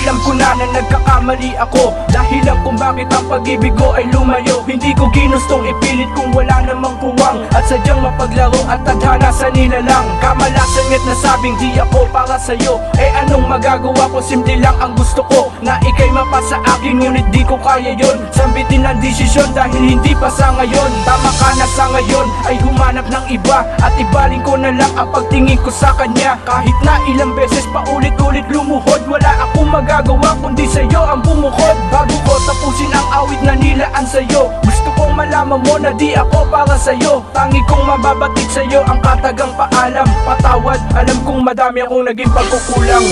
Alam ko na na nagkakamali ako. Dahilan kung bakit ang pag-ibig ko ay lumayo. Hindi ko ginustong ipilit kung wala namang puwang. At sadyang mapaglaro at tadhana sa nilalang. Kamalasan at nasabing di ako para sa'yo. Eh anong magagawa ko, simple lang ang gusto ko. Na ikay mapasa akin ngunit di ko kaya yon Sambitin ang desisyon dahil hindi pa sa ngayon. Tama ka na sa ngayon ay humanap ng iba. At ibaling ko na lang ang pagtingin ko sa kanya. Kahit na ilang beses pa ulit-ulit lumuhod Wala akong magagawa kundi sa'yo ang bumukod Bago ko tapusin ang awit na nilaan sa'yo Gusto kong malaman mo na di ako para sa'yo. Tangi kong mababatid sa'yo ang katagang paalam. Patawad, alam kong madami akong naging pagkukulang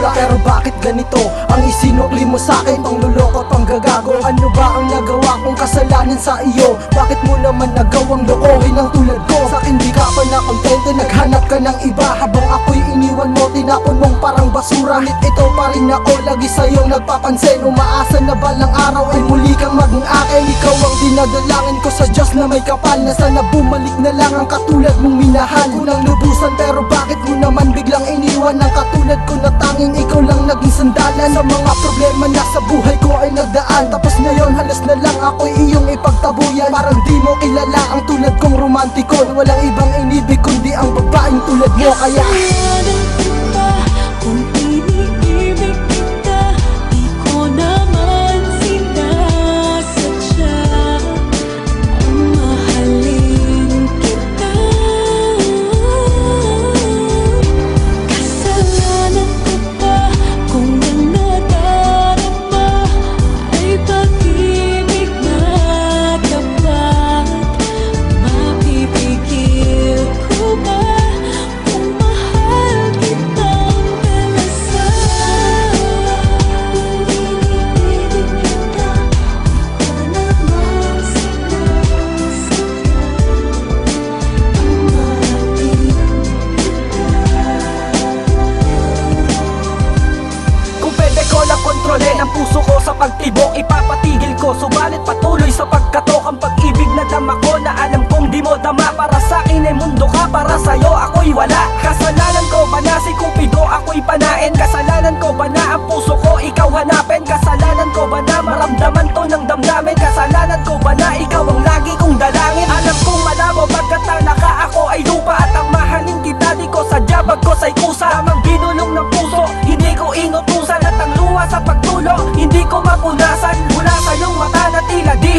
sobra pero bakit ganito? Ang isinukli mo sa akin pangluloko panggagago. Ano ba ang nagawa kong kasalanan sa iyo? Bakit mo naman nagawang loohin ang tinapon mong parang basura. Ngunit ito pa rin ako lagi sa'yo nagpapansin. Umaasa na balang araw ay muli kang maging akin? Ikaw ang dinadalangin ko sa Diyos na may kapal Na sana bumalik na lang ang katulad mong minahal. Kunang lubusan pero bakit mo naman biglang iniwan Ang katulad ko na tanging ikaw lang naging sandalan? Sa mga problema na sa buhay ko ay nagdaan. Tapos ngayon halos na lang ako'y iyong ipagtabuyan. Parang di mo kilala ang tulad kong romantiko. Walang ibang inibig kundi ang babaeng tulad mo. Kaya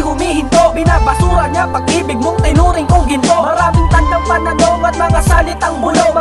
humihinto Binabasura niya pag-ibig mong tinuring kong ginto. Maraming tandang pananong at mga salitang bulong